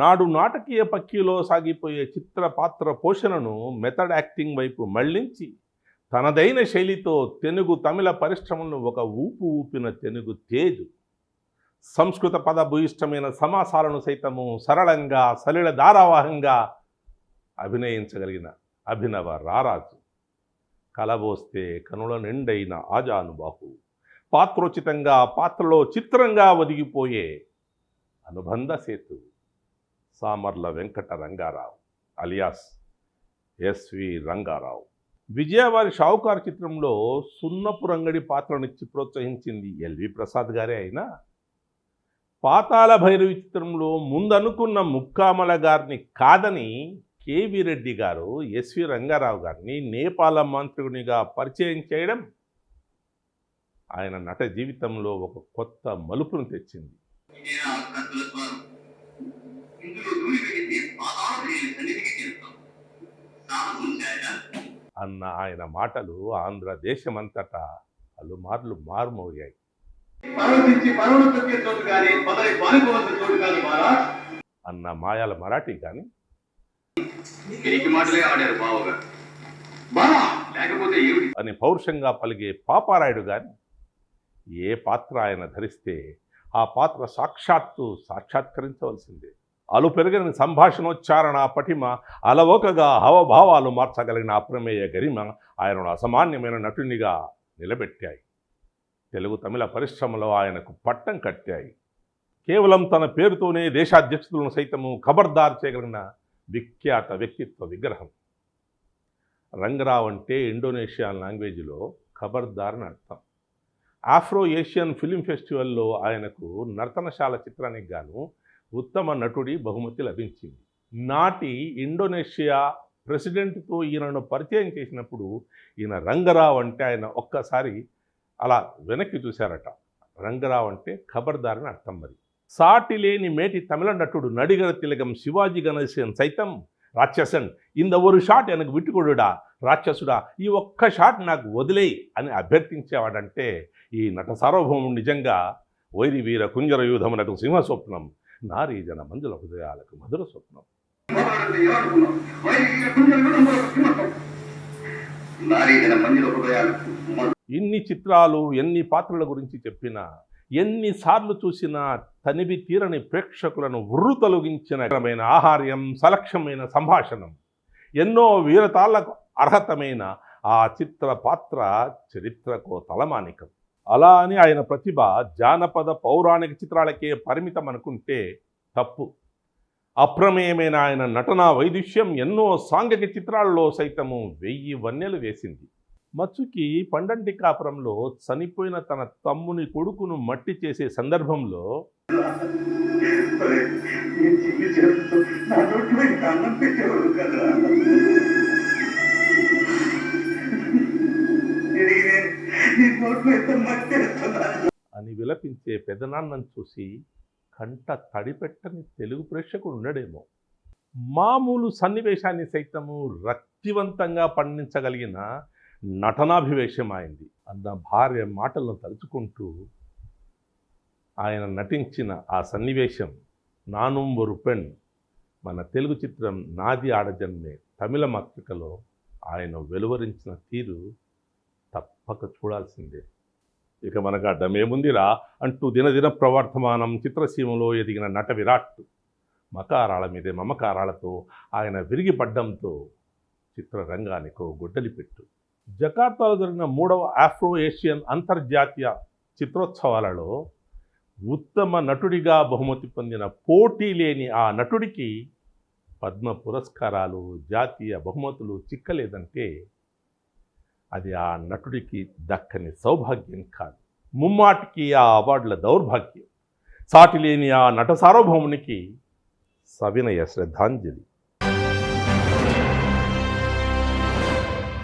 నాడు నాటకీయ పక్కీలో సాగిపోయే చిత్ర పాత్ర పోషణను మెథడ్ యాక్టింగ్ వైపు మళ్ళించి తనదైన శైలితో తెలుగు తమిళ పరిశ్రమలను ఒక ఊపు ఊపిన తెలుగు తేజు. సంస్కృత పద భూయిష్టమైన సమాసాలను సైతము సరళంగా సలిల ధారావాహంగా అభినయించగలిగిన అభినవ రారాజు. కలబోస్తే కనుల నిండైన ఆజానుబాహు. పాత్రోచితంగా పాత్రలో చిత్రంగా ఒదిగిపోయే అనుబంధ Setu. Samarla Venkata Ranga Rao alias SV Ranga Rao. విజయవారి Shavukaru చిత్రంలో సున్నపు రంగడి పాత్రనిచ్చి ప్రోత్సహించింది ఎల్వి ప్రసాద్ గారే అయినా? పాతాల భైరవి చిత్రంలో ముందనుకున్న ముక్కామల గారిని కాదని కేవి రెడ్డి గారు ఎస్వి రంగారావు గారిని నేపాల మంత్రునిగా పరిచయం చేయడం ఆయన నట జీవితంలో ఒక కొత్త మలుపును తెచ్చింది. అన్న ఆయన మాటలు మారుమోగాయి. పారిపోవలసిన చోటు కాదు మహారాజ్ అన్న మాయాల మరాఠీ కానీ అని పౌరుషంగా పలిగే పాపారాయుడు గాని ఏ పాత్ర ఆయన ధరిస్తే ఆ పాత్ర సాక్షాత్తు సాక్షాత్కరించవలసిందే. అలు పెరిగిన సంభాషణోచ్చారణ పటిమ అలవోకగా హవభావాలు మార్చగలిగిన అప్రమేయ గరిమ ఆయనను అసామాన్యమైన నటునిగా నిలబెట్టాయి. తెలుగు తమిళ పరిశ్రమలో ఆయనకు పట్టం కట్టాయి. కేవలం తన పేరుతోనే దేశాధ్యక్షులను సైతము ఖబర్దార్ చేయగలిగిన విఖ్యాత వ్యక్తిత్వ విగ్రహం. రంగరావ్ అంటే ఇండోనేషియా లాంగ్వేజ్లో ఖబర్దార్ అని అర్థం. ఆఫ్రో ఏషియన్ ఫిలిం ఫెస్టివల్లో ఆయనకు నర్తనశాల చిత్రానికి గాను ఉత్తమ నటుడి బహుమతి లభించింది. నాటి ఇండోనేషియా ప్రెసిడెంట్తో ఈయనను పరిచయం చేసినప్పుడు ఈయన రంగరావు అంటే ఆయన ఒక్కసారి అలా వెనక్కి చూశారట. రంగరావు అంటే ఖబర్దారిని అర్థం మరి. సాటి లేని మేటి తమిళ నటుడు నడిగర తిలకం శివాజీ గణేశన్ సైతం రాక్షసన్. ఇంద ఒక షాట్ వెనక్కి విట్టుకోడుడా రాక్షసుడా ఈ ఒక్క షాట్ నాకు వదిలేయి అని అభ్యర్థించేవాడంటే ఈ నట సార్వభౌముడు నిజంగా వైరి వీర కుంజర యూధమునకు సింహ స్వప్నం నారీ జన మంజుల హృదయాలకు మధుర స్వప్నం. ఇన్ని చిత్రాలు ఎన్ని పాత్రల గురించి చెప్పినా ఎన్నిసార్లు చూసినా తనివి తీరని ప్రేక్షకులను ఉర్రు తొలగించిన రకమైన ఆహార్యం సలక్ష్యమైన సంభాషణం ఎన్నో వీరతాళ్ళకు అర్హతమైన ఆ చిత్ర పాత్ర చరిత్రకు తలమానికం. అలా అని ఆయన ప్రతిభ జానపద పౌరాణిక చిత్రాలకే పరిమితం అనుకుంటే తప్పు. అప్రమేయమైన ఆయన నటనా వైదుష్యం ఎన్నో సాంఘిక చిత్రాల్లో సైతము వెయ్యి వన్నెలు వేసింది. మచ్చుకి పండంటి కాపురంలో చనిపోయిన తన తమ్ముని కొడుకును మట్టి చేసే సందర్భంలో అని విలపించే పెదనాన్నను చూసి కంట తడిపెట్టని తెలుగు ప్రేక్షకుడు ఉండడేమో మామూలు సన్నివేశాన్ని సైతము రక్తివంతంగా పండించగలిగిన నటనాభివేశం అయింది అన్న భార్య మాటలను తలుచుకుంటూ ఆయన నటించిన ఆ సన్నివేశం నానుం ஒரு పెణ్ మన తెలుగు చిత్రం నాది ఆడజన్మే. తమిళ మాతృకలో ఆయన వెలువరించిన తీరు తప్పక చూడాల్సిందే. ఇక మనకు అడ్డమేముందిరా అంటూ దినదిన ప్రవర్తమానం చిత్రసీమలో ఎదిగిన నట విరాట్ మకారాల మీదే మమకారాలతో ఆయన విరిగిపడ్డంతో చిత్రరంగానికి ఓ గుడ్డలి పెట్టు. జకార్తాలో జరిగిన మూడవ ఆఫ్రో ఏషియన్ అంతర్జాతీయ చిత్రోత్సవాలలో ఉత్తమ నటుడిగా బహుమతి పొందిన పోటీ లేని ఆ నటుడికి పద్మ పురస్కారాలు జాతీయ బహుమతులు చిక్కలేదంటే అది ఆ నటుడికి దక్కని సౌభాగ్యం కాదు. ముమ్మాటికి ఆ అవార్డుల దౌర్భాగ్యం. సాటిలేని ఆ నట సార్వభౌమునికి సవినయ శ్రద్ధాంజలి.